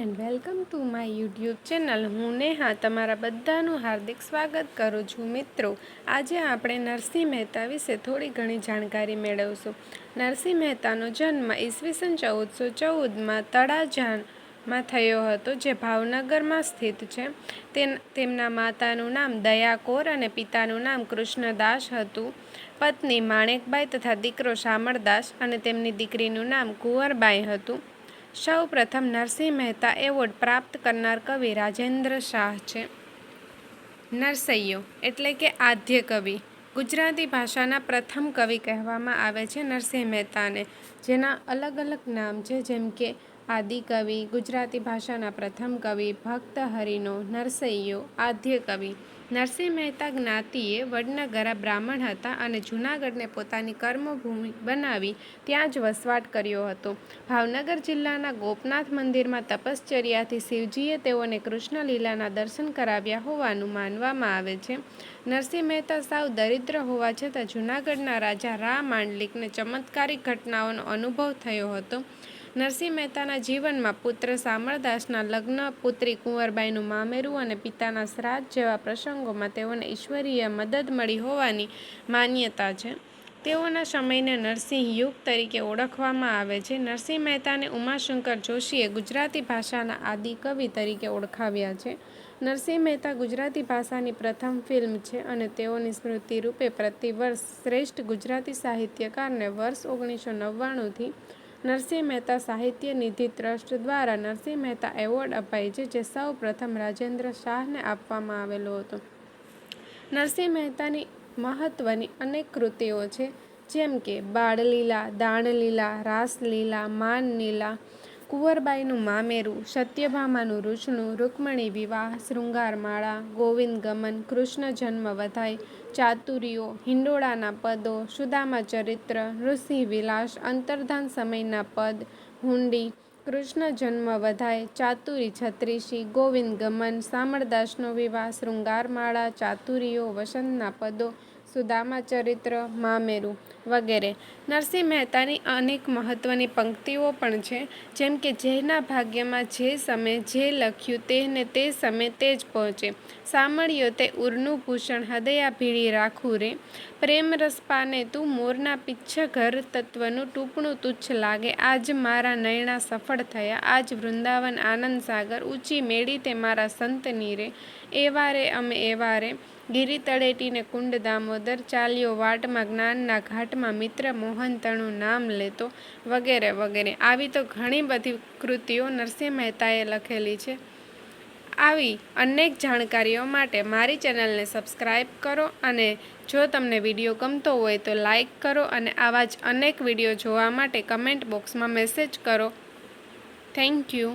And welcome to my YouTube channel હું નેહા, તમારા બધાનું હાર્દિક સ્વાગત કરું છું મિત્રો. આજે આપણે નરસિંહ મહેતા વિશે થોડી ઘણી જાણકારી મેળવશું. નરસિંહ મહેતાનો જન્મ ઈસવીસન ચૌદસો ચૌદમાં તળાજાનમાં થયો હતો, જે ભાવનગરમાં સ્થિત છે. તેમના માતાનું નામ દયાકોર અને પિતાનું નામ કૃષ્ણદાસ હતું. પત્ની માણેકબાઈ તથા દીકરો શામળદાસ અને તેમની દીકરીનું નામ કુંવરબાઈ હતું. સૌ પ્રથમ નરસિંહ મહેતા એવોર્ડ પ્રાપ્ત કરનાર કવિ રાજેન્દ્ર શાહ છે. નરસૈયો એટલે કે આદ્ય કવિ. ગુજરાતી ભાષાના પ્રથમ કવિ કહેવામાં આવે છે નરસિંહ મહેતાને, જેના અલગ અલગ નામ છે જેમ કે આદિકવિ ગુજરાતી ભાષાના પ્રથમ કવિ, ભક્ત હરિનો, નરસૈયો, આદ્ય કવિ. નરસિંહ મહેતા જ્ઞાતિએ વડનગરા બ્રાહ્મણ હતા અને જૂનાગઢને પોતાની કર્મભૂમિ બનાવી ત્યાં જ વસવાટ કર્યો હતો. ભાવનગર જિલ્લાના ગોપનાથ મંદિરમાં તપશ્ચર્યાથી શિવજીએ તેઓને કૃષ્ણલીલાના દર્શન કરાવ્યા હોવાનું માનવામાં આવે છે. નરસિંહ મહેતા સાવ દરિદ્ર હોવા છતાં જૂનાગઢના રાજા રા માંડલિકને ચમત્કારિક ઘટનાઓનો અનુભવ થયો હતો. નરસિંહ મહેતાના જીવનમાં પુત્ર શામળદાસના લગ્ન, પુત્રી કુંવરબાઈનું મામેરું અને પિતાના શ્રાદ્ધ જેવા પ્રસંગોમાં તેઓને ઈશ્વરીય મદદ મળી હોવાની માન્યતા છે. તેઓના સમયને નરસિંહ યુગ તરીકે ઓળખવામાં આવે છે. નરસિંહ મહેતાને ઉમાશંકર જોશીએ ગુજરાતી ભાષાના આદિ કવિ તરીકે ઓળખાવ્યા છે. નરસિંહ મહેતા ગુજરાતી ભાષાની પ્રથમ ફિલ્મ છે અને તેઓની સ્મૃતિ રૂપે પ્રતિવર્ષ શ્રેષ્ઠ ગુજરાતી સાહિત્યકારને વર્ષ ઓગણીસો નવ્વાણુંથી નરસિંહ મહેતા સાહિત્ય નિધિ ટ્રસ્ટ દ્વારા નરસિંહ મહેતા એવોર્ડ અપાય છે, જે સૌ પ્રથમ રાજેન્દ્ર શાહને આપવામાં આવેલો હતો. નરસિંહ મહેતાની મહત્ત્વની અનેક કૃતિઓ છે, જેમ કે બાળલીલા, દાણલીલા, રાસલીલા, માનલીલા કુંવરબાઈનું મામેરું, સત્યભામાનું રૂચણું રૂકમણી વિવાહ શૃંગારમાળા ગોવિંદ ગમન, કૃષ્ણ જન્મ વધાય ચાતુરીઓ હિંડોળાના પદો, સુદામા ચરિત્ર નૃસિંહ વિલાસ, અંતર્ધાન સમયના પદ, હુંડી, કૃષ્ણ જન્મ વધાય ચાતુરી છત્રીસી, ગોવિંદ ગમન શામળદાસનો વિવાહ શૃંગારમાળા ચાતુરીઓ, વસંતના પદો સુદામા ચરિત્ર, મામેરું વગેરે. નરસિંહ મહેતાની અનેક મહત્ત્વની પંક્તિઓ પણ છે, જેમ કે જેના ભાગ્યમાં જે સમય જે લખ્યું તેને તે સમય તે જ પહોંચે. સાંભળ્યો તે ઉરનું ભૂષણ હૃદયા ભીડી રાખું રે. પ્રેમ રસપાને તું મોરના પિચ્છ ઘર તત્વનું ટૂંપણું તુચ્છ લાગે. આજ મારા નયણા સફળ થયા. આજ વૃંદાવન આનંદ સાગર. ઊંચી મેળી તે મારા સંતની રે. એવા રે અમે એવા રે. ગિરી તળેટીને કુંડ દામોદર ચાલ્યો વાટમાં જ્ઞાનના ઘાટમાં મિત્ર મોહન તણું નામ લેતો વગેરે વગેરે. આવી તો ઘણી બધી કૃતિઓ નરસિંહ મહેતાએ લખેલી છે. આવી અનેક જાણકારીઓ માટે મારી ચેનલને સબસ્ક્રાઈબ કરો અને જો તમને વીડિયો ગમતો હોય તો લાઈક કરો અને આવા જ અનેક વીડિયો જોવા માટે કમેન્ટ બોક્સમાં મેસેજ કરો. Thank you.